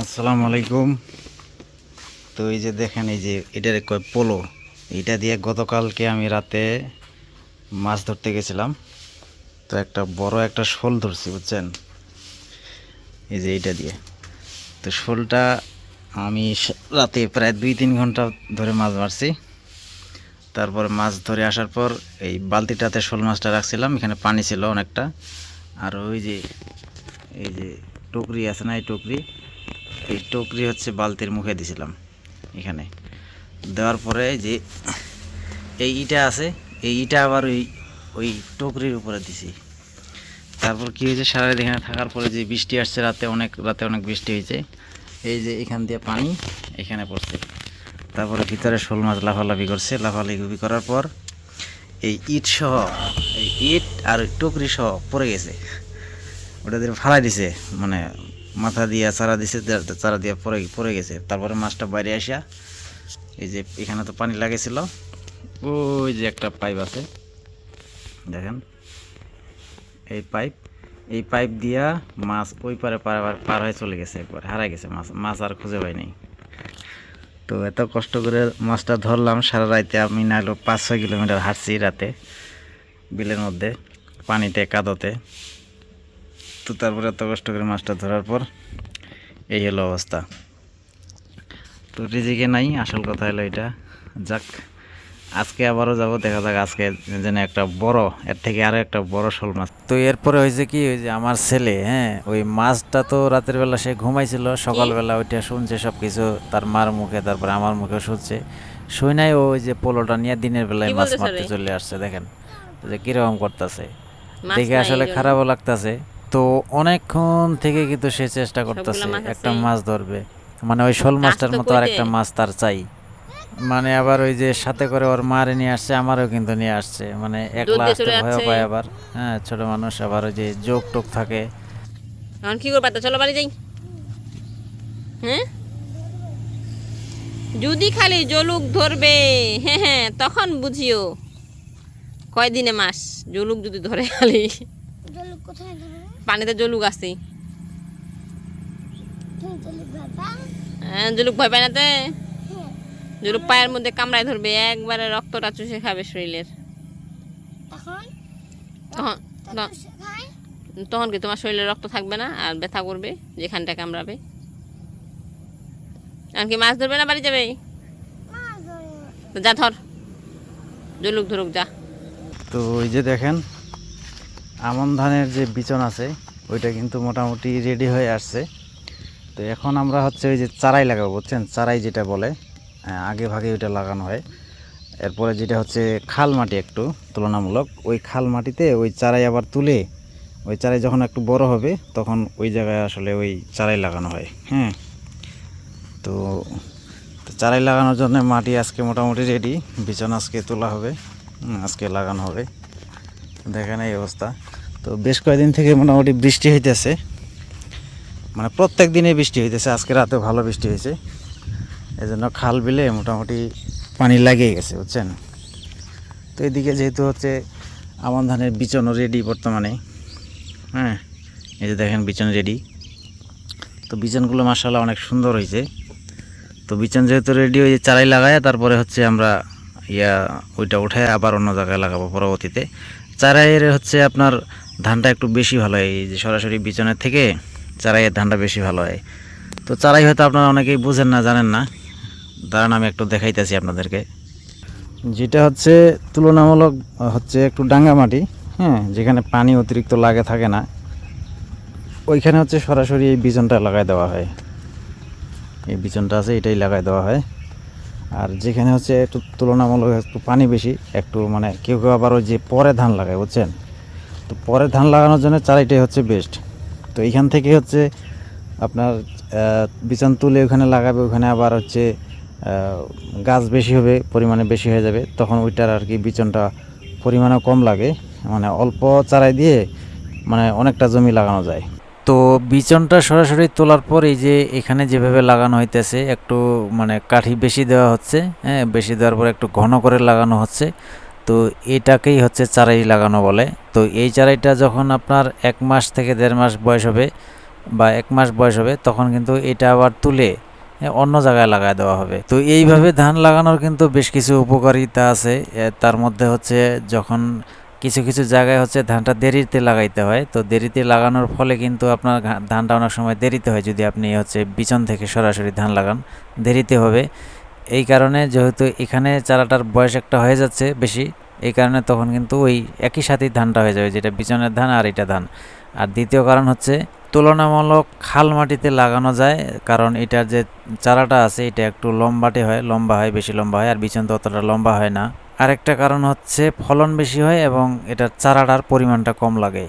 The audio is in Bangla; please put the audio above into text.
আসসালামু আলাইকুম। তো এই যে দেখেন, এই যে এটার কয় পোলো এইটা দিয়ে গতকালকে আমি রাতে মাছ ধরতে গেছিলাম। তো একটা বড় একটা শোল ধরছি, বুঝছেন? এই যে এইটা দিয়ে। তো শোলটা আমি রাতে প্রায় দুই তিন ঘণ্টা ধরে মাছ মারছি। তারপর মাছ ধরে আসার পর এই বালতিটাতে শোল মাছটা রাখছিলাম, এখানে পানি ছিল অনেকটা। আর ওই যে, এই যে টুকরি আছে না, এই টুকরি এই টোকরি হচ্ছে বালতির মুখে দিছিলাম, এখানে। দেওয়ার পরে যে এই ইটা আছে, এই ইটা আবার ওই ওই টোকরির উপরে দিছি। তারপর কি হয়েছে সারা এখানে থাকার পরে যে বৃষ্টি আসছে, রাতে অনেক রাতে অনেক বৃষ্টি হয়েছে। এই যে এখান দিয়ে পানি এখানে পড়ছে। তারপরে ভিতরে শোল মাছ লাফালাফি করছে, লাফালাফি করার পর এই ইট সহ, এই ইট আর টুকরি সহ পড়ে গেছে। ওটা দিয়ে ফালাই দিছে মানে মাথা দিয়া চারা দিছে চারা দিয়ে পড়ে পড়ে গেছে। তারপরে মাছটা বাইরে আসা এই যে এখানে তো পানি লাগেছিল, ওই যে একটা পাইপ আছে। দেখেন, এই পাইপ এই পাইপ দিয়া মাছ ওই পারে পার পার হয়ে চলে গেছে একবার হারাই গেছে মাছ মাছ আর খুঁজে পাইনি তো এত কষ্ট করে মাছটা ধরলাম, সারা রাইতে আমি না হলেও পাঁচ ছয় কিলোমিটার হাঁটছি রাতে, বিলের মধ্যে, পানিতে, কাদোতে। তো তারপরে এত কষ্ট করে মাছটা ধরার পর এই হলো অবস্থা। তো রিজিকে নাই আসল কথা হলো এটা। যাক আজকে আবারও যাব দেখা যাক আজকে যেন একটা বড় এর থেকে আরও একটা বড় শোল মাছ। তো এরপরে হয়েছে কি ওই যে আমার ছেলে হ্যাঁ ওই মাছটা তো রাতের বেলা সে ঘুমাইছিল সকালবেলা ওইটা শুনছে সব কিছু তার মার মুখে তারপরে আমার মুখে শুনছে। শুই নাই ও ওই যে পোলোটা নিয়ে দিনের বেলায় মাছ মারতে চলে আসছে দেখেন। যে কীরকম করতেছে। দেখে আসলে খারাপও লাগতেছে। তো অনেকক্ষণ থেকে কিন্তু সে চেষ্টা করতেছে একটা মাছ ধরবে। মানে ওই শোল মাছটার মতো আর একটা মাছ তার চাই। মানে আবার ওই যে সাথে করে ওর মারে নিয়ে আসছে আমারও কিন্তু নিয়ে আসছে। মানে একলা আসতে ভয় পায় আবার। হ্যাঁ ছোট মানুষ আবার ওই যে যোগ টোক থাকে। এখন কি করবা? তো চলো বাড়ি যাই। হ্যাঁ? যদি খালি জলুক ধরবে হ্যাঁ হ্যাঁ তখন বুঝিও। কয়দিনে মাস? জলুক যদি ধরে খালি। জলুক কোথায় ধরবে? পানিতে জলুক আছে। জলুক হ্যাঁ, জলুক ভয় পায় না তে? হ্যাঁ। জলুক পায়ের মধ্যে কামড়ায় ধরবে একবারে রক্তটা চুষে খাবে শরীরের। তখন? কি তোমার শরীরে রক্ত থাকবে না আর ব্যথা করবে যেখানটা কামড়াবে? কি মাছ ধরবে না বাড়ি যাবে? মাছ ধরে তো যা ধর জলুক ধরুক যা। তো ওই যে দেখেন আমন ধানের যে বিচন আছে, ওইটা কিন্তু মোটামুটি রেডি হয়ে আসছে। তো এখন আমরা হচ্ছে ওই যে চারাই লাগাবো, বুঝছেন? চারাই যেটা বলে আগে ভাগে ওইটা লাগানো হয়। এরপরে যেটা হচ্ছে খাল মাটি একটু, তুলনামূলক। ওই খাল মাটিতে ওই চারাই আবার তুলে, ওই চারাই যখন একটু বড় হবে, তখন ওই জায়গায় আসলে ওই চারাই লাগানো হয় হ্যাঁ? তো তো চারাই লাগানোর জন্য মাটি আজকে মোটামুটি রেডি বিছানা আজকে তোলা হবে আজকে লাগানো হবে। দেখেন এই অবস্থা। তো বেশ কয়েকদিন থেকে মোটামুটি বৃষ্টি হইতেছে। মানে প্রত্যেক দিনে বৃষ্টি হইতেছে। আজকে রাতে ভালো বৃষ্টি হয়েছে এই জন্য খাল বিলে মোটামুটি পানি লাগিয়ে গেছে, বুঝছেন? তো এদিকে যেহেতু হচ্ছে আমন ধানের বিচনও রেডি বর্তমানে। হ্যাঁ এই যে দেখেন বিচন রেডি তো বিচনগুলো মাসাল্লাহ অনেক সুন্দর হয়েছে তো বিচন যেহেতু রেডি হয়ে চারাই লাগায় তারপরে হচ্ছে আমরা ইয়া ওইটা উঠায় আবার অন্য জায়গায় লাগাবো পরবর্তীতে। চারাইয়ের হচ্ছে আপনার ধানটা একটু বেশি ভালো হয় যে সরাসরি বিচনের থেকে চারাইয়ের ধানটা বেশি ভালো হয়। তো চারাই হয়তো আপনারা অনেকেই বুঝেন না, জানেন না। দাঁড়ান, আমি একটু দেখাইতেছি আপনাদেরকে। যেটা হচ্ছে তুলনামূলক, হচ্ছে একটু ডাঙ্গা মাটি হ্যাঁ যেখানে পানি অতিরিক্ত লাগে, থাকে না। ওইখানে হচ্ছে সরাসরি এই বিচনটা লাগাই দেওয়া হয়। এই বিচনটা আছে, এটাই লাগাই দেওয়া হয়। আর যেখানে হচ্ছে একটু তুলনামূলক একটু পানি বেশি, একটু মানে কেউ কেউ আবার ওই যে পরে ধান লাগায়, বুঝছেন? তো পরে ধান লাগানোর জন্য চারাইটাই হচ্ছে বেস্ট তো এইখান থেকে হচ্ছে আপনার বিচন তুলে ওখানে লাগাবে, ওখানে আবার হচ্ছে গাছ বেশি হবে, পরিমাণে বেশি হয়ে যাবে, তখন ওইটার আর কি বিচনটা পরিমাণে কম লাগে। মানে অল্প চারাই দিয়ে মানে অনেকটা জমি লাগানো যায়। তো বিচনটা সরাসরি তোলার পর এই যে এখানে যেভাবে লাগানো হইতেছে, একটু মানে কাঠি বেশি দেওয়া হচ্ছে হ্যাঁ বেশি দেওয়ার পর একটু ঘন করে লাগানো হচ্ছে। তো এটাকেই হচ্ছে চারাই লাগানো বলে। তো এই চারাইটা যখন আপনার এক মাস থেকে দেড় মাস বয়স হবে বা এক মাস বয়স হবে, তখন কিন্তু এটা আবার তুলে অন্য জায়গায় লাগায় দেওয়া হবে। তো এইভাবে ধান লাগানোর কিন্তু বেশ কিছু উপকারিতা আছে। তার মধ্যে হচ্ছে যখন কিছু কিছু জায়গায় হচ্ছে ধানটা দেরিতে লাগাইতে হয়। তো দেরিতে লাগানোর ফলে কিন্তু আপনার ধানটা অনেক সময় দেরিতে হয় যদি আপনি হচ্ছে বিচন থেকে সরাসরি ধান লাগান, দেরিতে হবে। এই কারণে যেহেতু এখানে চারাটার বয়স একটা হয়ে যাচ্ছে বেশি, এই কারণে তখন কিন্তু ওই একই সাথেই ধানটা হয়ে যাবে, যেটা বিচনের ধান আর এটা ধান। আর দ্বিতীয় কারণ হচ্ছে তুলনামূলক খাল মাটিতে লাগানো যায়, কারণ এটার যে চারাটা আছে এটা একটু লম্বাটে হয়, লম্বা হয়, বেশি লম্বা হয়, আর বিচন তো অতটা লম্বা হয় না। আরেকটা কারণ হচ্ছে ফলন বেশি হয় এবং এটার চারাটার পরিমাণটা কম লাগে।